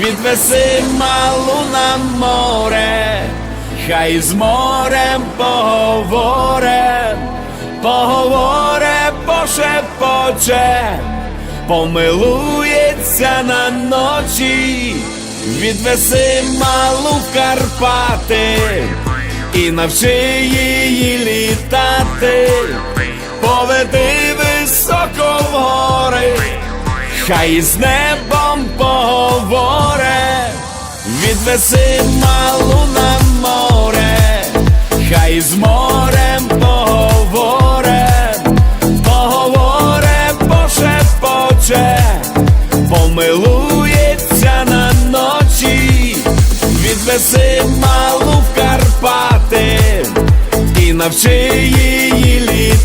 відвеси малу на море, хай з морем поговоре, поговоре, пошепоче, помилується на ночі, відвеси малу в Карпати і навчи її літати, поведи високо в гори, хай з небом поговоре, відвеси малу на море, хай з морем поговоре, поговоре, пошепоче, помилується на ночі, відвеси малу в Карпати і навчи її літати,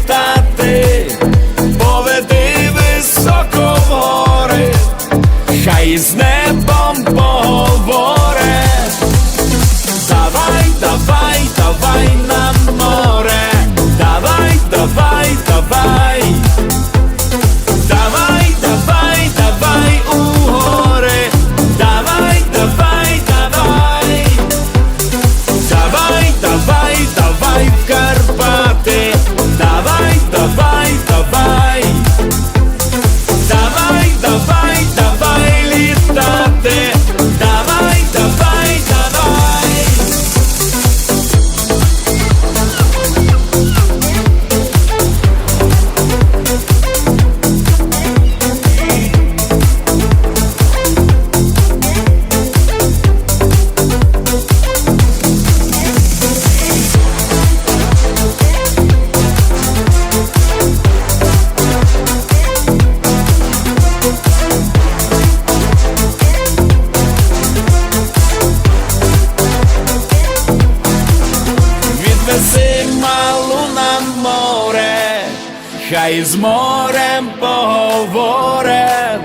хай з морем поговоре,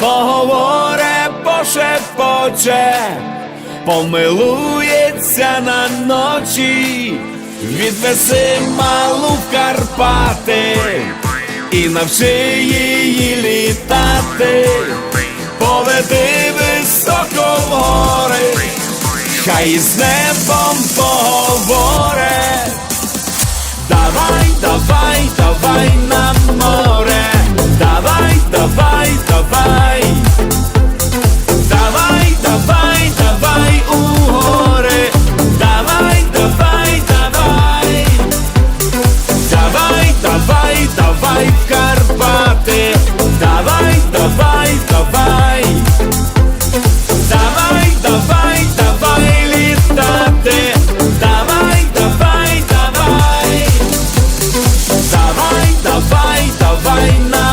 поговоре, пошепоче, помилується на ночі, відвеси малу в Карпати і навчи її літати, поведи високо в гори. Хай з небом поговоре, давай, давай, давай на море, vai na